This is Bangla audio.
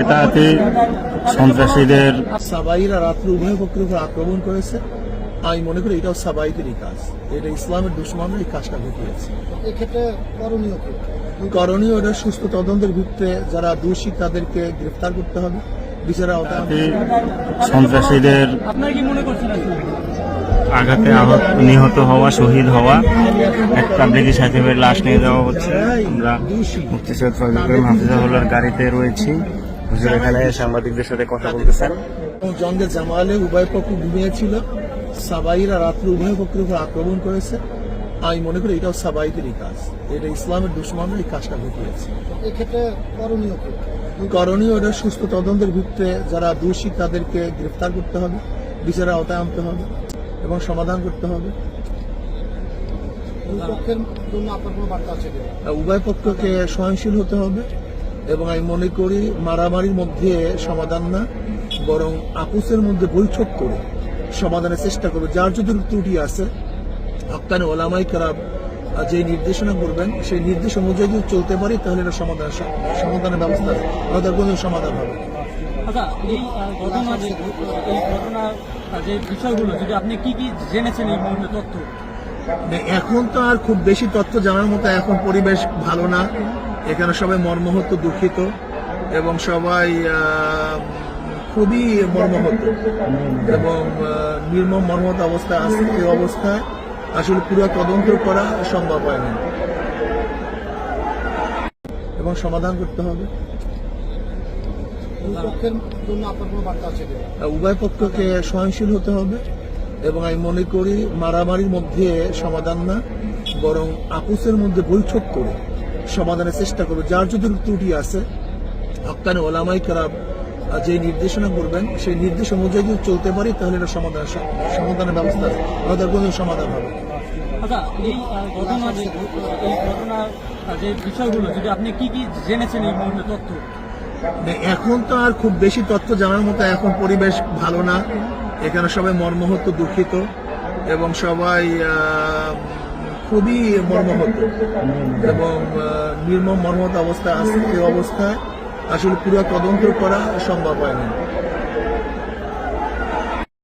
এটাতে সন্ত্রাসীদের সাবাইরা রাত্রে উভয় পক্ষের উপর আক্রমণ করেছে। আমি মনে করি এটাও সাবাইদেরই কাজ। এটা ইসলামের দুশ্মনরা এই কাজটা ঘটিয়েছে। এক্ষেত্রে করণীয় করণীয় এটা সুস্থ তদন্তের ভিত্তিতে যারা দোষী তাদেরকে গ্রেফতার করতে হবে। বিচারের আওতায় সন্ত্রাসীদের আপনার কি মনে করছেন আঘাতে আহত নিহত হওয়া শহীদ হওয়া এক তাবলিগি সাহেবের লাশ নিয়ে যাওয়া হচ্ছে। আমরা মুফতি সৈয়দ ফজল করিম হাফিজাহুল্লার গাড়িতে রয়েছি। হুজুর এখানে সাংবাদিকদের সাথে কথা বলতেছেন। জঙ্গে জামালে উভয় পক্ষ ঘুমিয়েছিল সাবাইরা রাত্রে উভয় পক্ষের উপর আক্রমণ করেছে। আমি মনে করি এটাও সাবাইদেরই কাজ। এটা ইসলামের দুশ্মনরা এই কাজটা ঘটিয়েছে। এক্ষেত্রে করণীয় করণীয় এটা সুস্থ তদন্তের ভিত্তিতে যারা দোষী তাদেরকে গ্রেফতার করতে হবে বিচারের আওতায় আনতে হবে এবং সমাধান করতে হবে। উভয় পক্ষকে সহনশীল হতে হবে। এবং আমি মনে করি মারামারির মধ্যে সমাধান না বরং আপুসের মধ্যে বৈঠক করে সমাধানের চেষ্টা করবে। যার যদি ত্রুটি আছে আফগান ওলামাই খারাপ যে নির্দেশনা করবেন সেই নির্দেশ অনুযায়ী যদি চলতে পারি তাহলে এটা সমাধান সমাধানের ব্যবস্থা আমাদের কোনো সমাধান হবে আচ্ছা এই ঘটনা যে এই ঘটনা যে বিষয়গুলো যদি আপনি কি কি জেনেছেন এই মুহূর্তে তথ্য? এখন তো আর খুব বেশি তথ্য জানার মতো এখন পরিবেশ ভালো না। এখানে সবাই মর্মহত দুঃখিত এবং সবাই খুবই মর্মহত এবং নির্মম মর্মহত অবস্থায় আছে এই অবস্থায়। আসলে পুরো তদন্ত করা সম্ভব হয় না এবং সমাধান করতে হবে। উভয় পক্ষকে সহনশীল হতে হবে এবং আমি মনে করি মারামারির মধ্যে সমাধান না বরং আপুসের মধ্যে বৈঠক করে সমাধানের চেষ্টা করবে। যার যদি ত্রুটি আছে আফগান ওলামাই খারাপ যে নির্দেশনা করবেন সেই নির্দেশ অনুযায়ী যদি চলতে পারি তাহলে এটা সমাধান সমাধানের ব্যবস্থা আমাদের কোনো সমাধান হবে আচ্ছা এই ঘটনা যে এই ঘটনা যে বিষয়গুলো যদি আপনি কি কি জেনেছেন এই মুহূর্তে তথ্য? এখন তো আর খুব বেশি তথ্য জানার মতো এখন পরিবেশ ভালো না। এখানে সবাই মর্মহত দুঃখিত এবং সবাই খুবই মর্মহত এবং নির্মম মর্মত অবস্থা আছে অবস্থায় আসলে পুরো তদন্ত করা সম্ভব হয় না